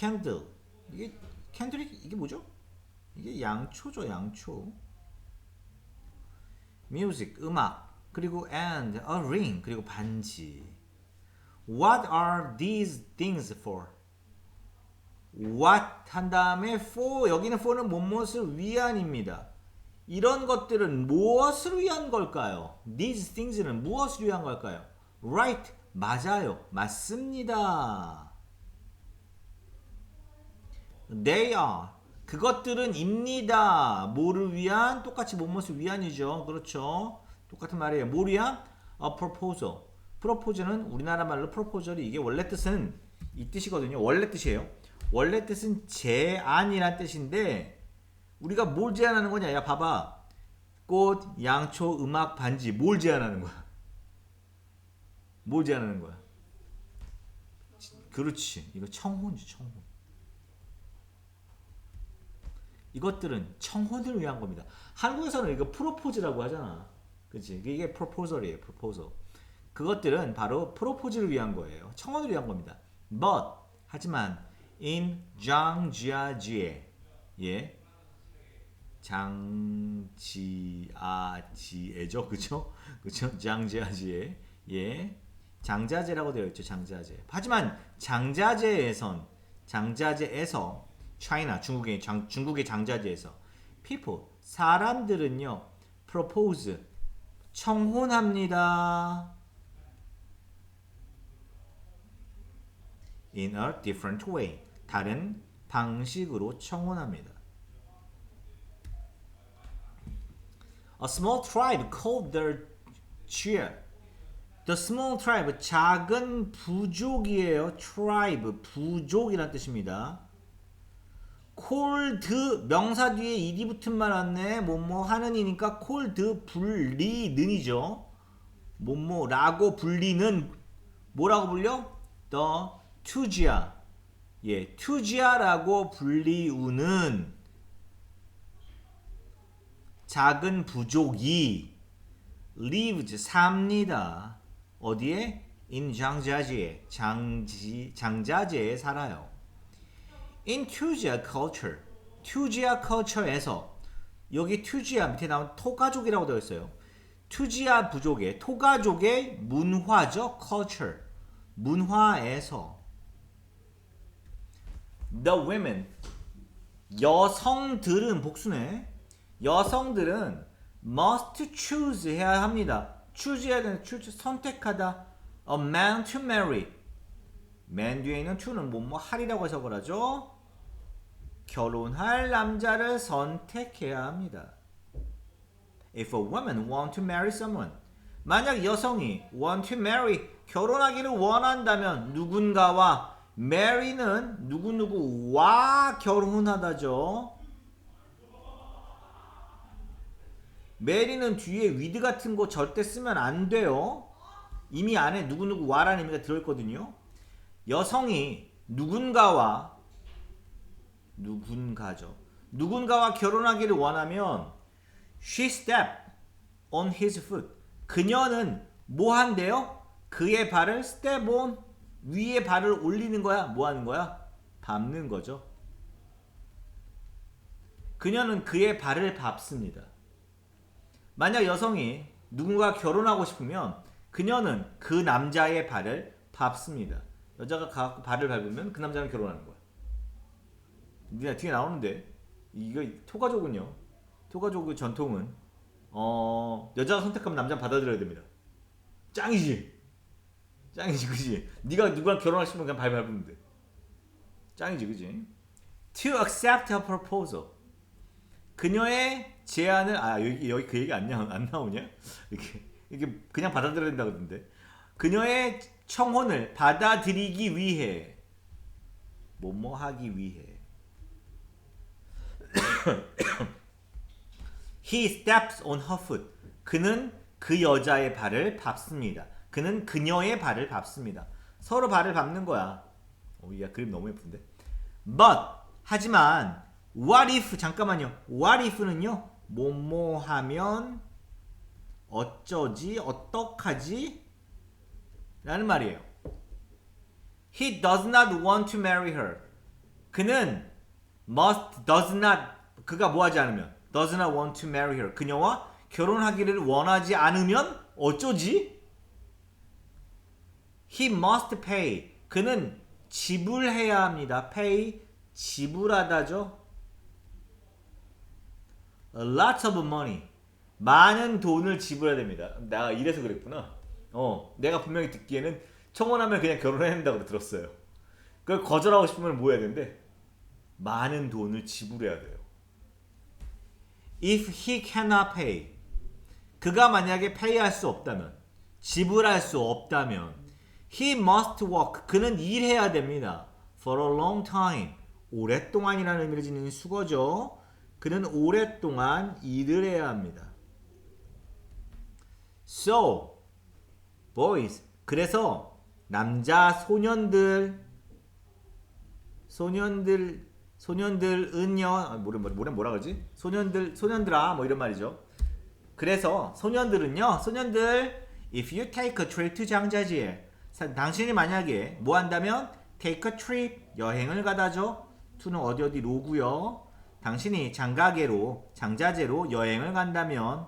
candle. 이게 캔들이 이게 뭐죠? 이게 양초죠, 양초. music 음악 그리고 and a ring 그리고 반지. What are these things for? What 한 다음에 for 여기는 for는 무엇을 위한입니다. 이런 것들은 무엇을 위한 걸까요? These things는 무엇을 위한 걸까요? Right 맞아요 맞습니다. They are 그것들은 입니다. 뭐를 위한 똑같이 무엇을 위한이죠. 그렇죠. 똑같은 말이에요. 위한? A proposal. 프로포즈는 우리나라 말로 프로포절이 이게 원래 뜻은 이 뜻이거든요. 원래 뜻이에요. 원래 뜻은 제안이란 뜻인데 우리가 뭘 제안하는 거냐? 야 봐봐. 꽃, 양초, 음악, 반지 뭘 제안하는 거야? 뭘 제안하는 거야? 그렇지. 이거 청혼이지 청혼. 이것들은 청혼을 위한 겁니다. 한국에서는 이거 프로포즈라고 하잖아. 그치? 이게 프로포절이에요. 프로포절. 그것들은 바로 프로포즈를 위한 거예요. 청혼을 위한 겁니다. But 하지만 in 장지아지에 예 장지아지에죠, 그죠? 그죠? 장지아지에 예 장자제라고 되어 있죠, 장자제. 하지만 장자제에선 장자제에서 차이나 중국의 장, 중국의 장자제에서 people 사람들은요 propose 청혼합니다. in a different way. 다른 방식으로 청혼합니다. A small tribe called the Chia. The small tribe 작은 부족이에요. tribe 부족이란 뜻입니다. 콜드 명사 뒤에 이디 붙은 말 왔네. 뭐뭐 하는이니까 콜드 불리는이죠. 뭐뭐라고 불리는 뭐라고 불려? The 투지아. 예, 투지아라고 불리우는 작은 부족이 lives 삽니다. 어디에? in 장자지에 장지 장자제에 살아요. In 투지아 culture. 투지아 culture에서 여기 투지아 밑에 나온 토가족이라고 되어 있어요. 투지아 부족의 토가족의 문화죠, culture. 문화에서 the women 여성들은 복수네. 여성들은 must choose 해야 합니다. choose 해야 되는 choose 선택하다. a man to marry. Man 뒤에 있는 to는 뭐뭐 할이라고 해석을 하죠. 결혼할 남자를 선택해야 합니다. If a woman want to marry someone, 만약 여성이 want to marry 결혼하기를 원한다면 누군가와 marry는 누구누구와 결혼하다죠. marry는 뒤에 with 같은 거 절대 쓰면 안 돼요. 이미 안에 누구누구와라는 의미가 들어있거든요. 여성이 누군가와 누군가죠. 누군가와 결혼하기를 원하면 she step on his foot. 그녀는 뭐 한대요? 그의 발을 step on 위에 발을 올리는 거야. 뭐 하는 거야? 밟는 거죠. 그녀는 그의 발을 밟습니다. 만약 여성이 누군가 결혼하고 싶으면 그녀는 그 남자의 발을 밟습니다. 여자가 가갖고 발을 밟으면 그 남자는 결혼하는 거야. 그냥 뒤에 나오는데 이거 토가족은요. 토가족의 전통은 어 여자가 선택하면 남자는 받아들여야 됩니다. 짱이지. 짱이지, 그지? 네가 누구랑 결혼하고 싶으면 그냥 발 밟으면 돼. 짱이지, 그지? To accept a proposal. 그녀의 제안을 아 여기 여기 그 얘기 안, 나, 안 나오냐? 이렇게 이게 그냥 받아들여야 된다 그러던데. 그녀의 청혼을 받아들이기 위해 뭐뭐 하기 위해 He steps on her foot. 그는 그 여자의 발을 밟습니다. 그는 그녀의 발을 밟습니다. 서로 발을 밟는 거야. 오, 야 그림 너무 예쁜데. But 하지만 what if 잠깐만요. what if는요. 뭐뭐 하면 어쩌지 어떡하지 라는 말이에요. He does not want to marry her. 그는 must does not 그가 뭐 하지 않으면 does not want to marry her 그녀와 결혼하기를 원하지 않으면 어쩌지? He must pay 그는 지불해야 합니다. pay 지불하다죠. A lot of money 많은 돈을 지불해야 됩니다. 내가 이래서 그랬구나. 어, 내가 분명히 듣기에는 청혼하면 그냥 결혼해야 된다고 들었어요. 그걸 거절하고 싶으면 뭐 해야 되는데 많은 돈을 지불해야 돼요. If he cannot pay, 그가 만약에 pay할 수 없다면, 지불할 수 없다면, he must work, 그는 일해야 됩니다. For a long time, 오랫동안이라는 의미를 지닌 수거죠. 그는 오랫동안 일을 해야 합니다. So, boys, 그래서 남자 소년들 소년들 소년들은요 아, 뭐래 뭐래 뭐라 그러지? 소년들 소년들아 뭐 이런 말이죠. 그래서 소년들은요 소년들 if you take a trip to 장자지에 사- 당신이 만약에 뭐 한다면 take a trip 여행을 가다죠. to는 어디 어디 로고요. 당신이 장가계로 장자제로 여행을 간다면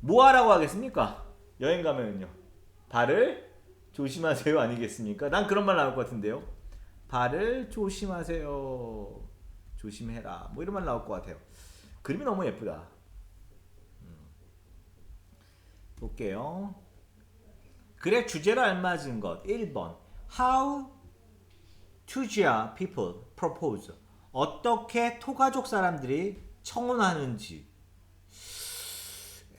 뭐 하라고 하겠습니까 여행 가면은요 발을 조심하세요 아니겠습니까? 난 그런 말 나올 것 같은데요. 발을 조심하세요. 조심해라. 뭐 이런 말 나올 것 같아요. 그림이 너무 예쁘다. 음. 볼게요. 글의 주제로 알맞은 것 1번 How Tujia people propose 어떻게 토가족 사람들이 청혼하는지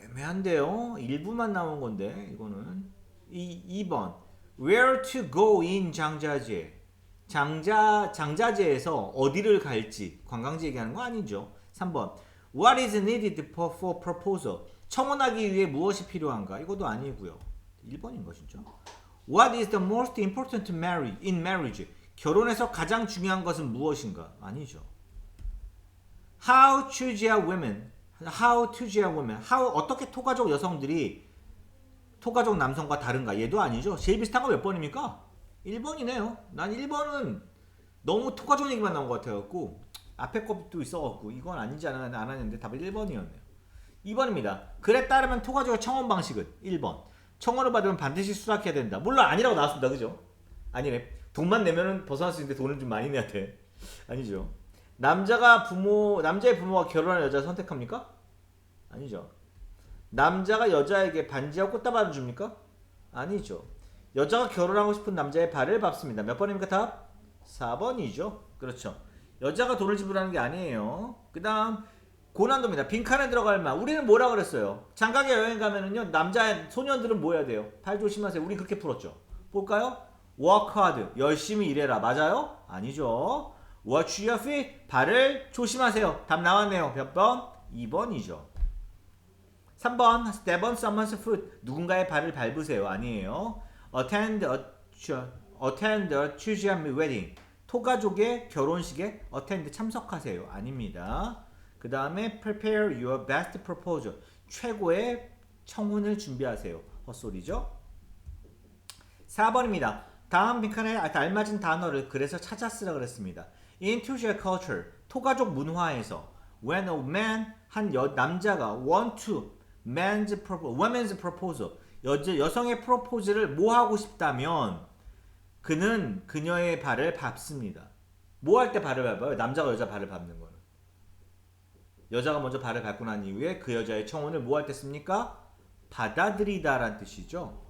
애매한데요. 일부만 나온 건데 이거는 이 2번 Where to go in 장자제 장자 장자제에서 어디를 갈지 관광지 얘기하는 거 아니죠. 3번 What is needed for, for proposal 청혼하기 위해 무엇이 필요한가 이것도 아니고요. 1번인가 진짜. What is the most important marriage in marriage 결혼에서 가장 중요한 것은 무엇인가 아니죠. How choose a women How a women How 어떻게 토가족 여성들이 토가족 남성과 다른가? 얘도 아니죠. 제일 비슷한 거 몇 번입니까? 1번이네요. 난 1번은 너무 토가족 얘기만 나온 것 같아갖고 앞에 것도 있어갖고 이건 아니지 않아, 안 하는데 답은 1번이었네요. 2번입니다. 글에 따르면 토가족의 청원 방식은 1번. 청원을 받으면 반드시 수락해야 된다. 물론 아니라고 나왔습니다. 그죠? 아니네. 돈만 내면은 벗어날 수 있는데 돈을 좀 많이 내야 돼. 아니죠. 남자가 부모, 남자의 부모가 결혼한 여자를 선택합니까? 아니죠. 남자가 여자에게 반지하고 꽃다발을 줍니까? 아니죠. 여자가 결혼하고 싶은 남자의 발을 밟습니다. 몇 번입니까 답? 4번이죠. 그렇죠. 여자가 돈을 지불하는 게 아니에요. 그 다음 고난도입니다. 빈칸에 들어갈 말. 우리는 뭐라 그랬어요? 장가게 여행 가면은요. 남자 소년들은 뭐 해야 돼요? 발 조심하세요. 우리 그렇게 풀었죠. 볼까요? Work. 열심히 일해라. 맞아요? 아니죠. Watch your feet. 발을 조심하세요. 답 나왔네요. 몇 번? 2번이죠. 3번. Step on someone's foot. 누군가의 발을 밟으세요. 아니에요. Attend a, attend a Chujian wedding. 토가족의 결혼식에 attend 참석하세요. 아닙니다. 그 다음에 prepare your best proposal. 최고의 청혼을 준비하세요. 헛소리죠? 4번입니다. 다음 빈칸에 알맞은 단어를 그래서 찾아 쓰라 그랬습니다 in Tuja culture 토가족 문화에서 when a man 한 여, 남자가 want to man's proposal, woman's proposal, 여자, 여성의 프로포즈를 뭐 하고 싶다면 그는 그녀의 발을 밟습니다. 뭐 할 때 발을 밟아요? 남자가 여자 발을 밟는 거는. 여자가 먼저 발을 밟고 난 이후에 그 여자의 청혼을 뭐 할 때 씁니까? 받아들이다라는 뜻이죠.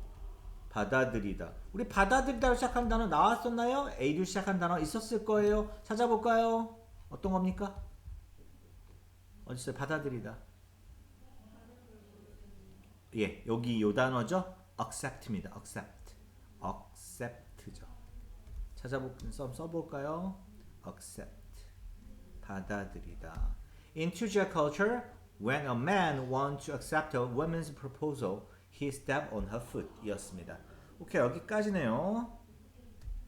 받아들이다. 우리 받아들이다로 시작한 단어 나왔었나요? A로 시작한 단어 있었을 거예요. 찾아볼까요? 어떤 겁니까? 어디 있어요? 받아들이다. 예, 여기 요 단어죠. accept입니다. accept. accept죠. 찾아볼 써 써볼까요? accept. 받아들이다. In Tujia culture, when a man wants to accept a woman's proposal, he step on her foot. 이었습니다. 오케이, 여기까지네요.